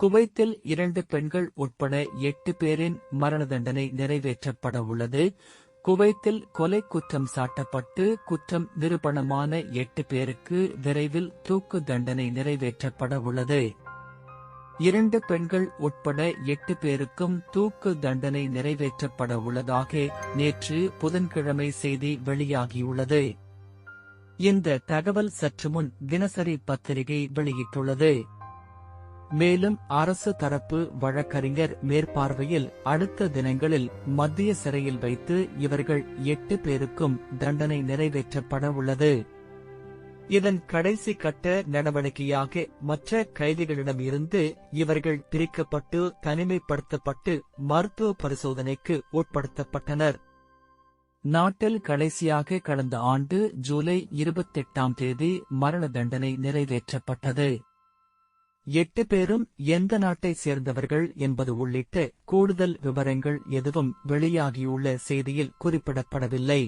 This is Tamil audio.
குவைத்தில் இரண்டு பெண்கள் உட்பட எட்டு பேரின் மரண தண்டனை நிறைவேற்றப்பட உள்ளது குவைத்தில் கொலை குற்றம் சாட்டப்பட்டு குற்றம் நிரூபணமான எட்டு பேருக்கு விரைவில் தூக்கு தண்டனை நிறைவேற்றப்பட உள்ளது இரண்டு பெண்கள் உட்பட எட்டு பேருக்கும் தூக்கு தண்டனை நிறைவேற்றப்பட உள்ளதாக நேற்று புதன்கிழமை செய்தி வெளியாகியுள்ளது. இந்த தகவல் சற்று முன் தினசரி பத்திரிகை வெளியிட்டுள்ளது. மேலும் அரசு தரப்பு வழக்கறிஞர் மேற்பார்வையில் அடுத்த தினங்களில் மத்திய சிறையில் வைத்து இவர்கள் எட்டு பேருக்கும் தண்டனை நிறைவேற்றப்பட உள்ளது. இதன் கடைசி கட்ட நடவடிக்கையாக மற்ற கைதிகளிடம் இருந்து இவர்கள் பிரிக்கப்பட்டு தனிமைப்படுத்தப்பட்டு மருத்துவ பரிசோதனைக்கு உட்படுத்தப்பட்டனர். நாட்டில் கடைசியாக கடந்த ஆண்டு ஜூலை இருபத்தெட்டாம் தேதி மரண தண்டனை நிறைவேற்றப்பட்டது. எட்டு பேரும் எந்த நாட்டை சேர்ந்தவர்கள் என்பது உள்ளிட்ட கூடுதல் விவரங்கள் எதுவும் வெளியாகியுள்ள செய்தியில் குறிப்பிடப்படவில்லை.